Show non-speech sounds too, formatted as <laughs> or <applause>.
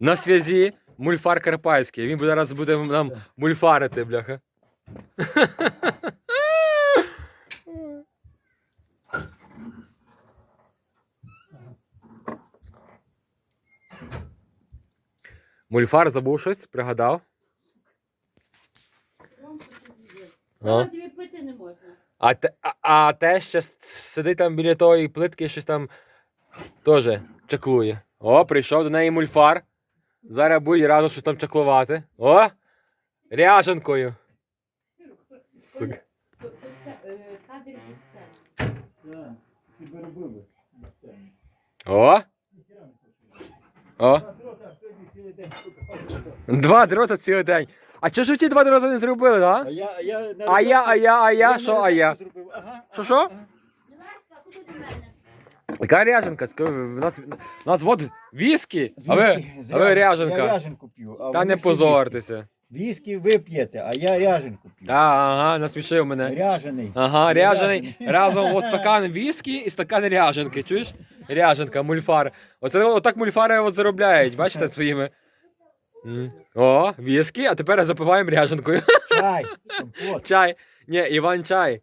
На зв'язі мульфар Карпатський. Він буде- зараз буде нам мульфарити, бляха. Мульфар забув щось, пригадав. А, пити не можна. а, те, а, а те ще сидить там біля тої плитки, щось там теж чаклує. О, прийшов до неї мульфар. Зараз буде рано щось там чаклувати. О! Ряженкою. Сука. О! О! Дрота сьогодні цілий день. Два дрота цілий день. А чого ж ви ті два дрота не зробили, А а? я, а я, А я, а я, а я, що, а я? Що, що? Мілашка, куди до мене? Яка ряженка? В нас, у нас от віскі, а ви, Віскі, а ви Я ряженка. ряженку п'ю. а Та вони не всі позортеся. Віскі. Віскі ви п'єте, а я ряженку п'ю. А, ага, насмішив мене. Ряжений. Ага, ряжений. Ряжений. Разом от <laughs> стакан віскі і стакан ряженки. Чуєш? Ряженка, мульфар. Оце отак мульфари от заробляють, бачите, <laughs> своїми. М. О, віскі, а тепер запиваємо ряженкою. Чай, компот. <laughs> Чай. Ні, Іван чай.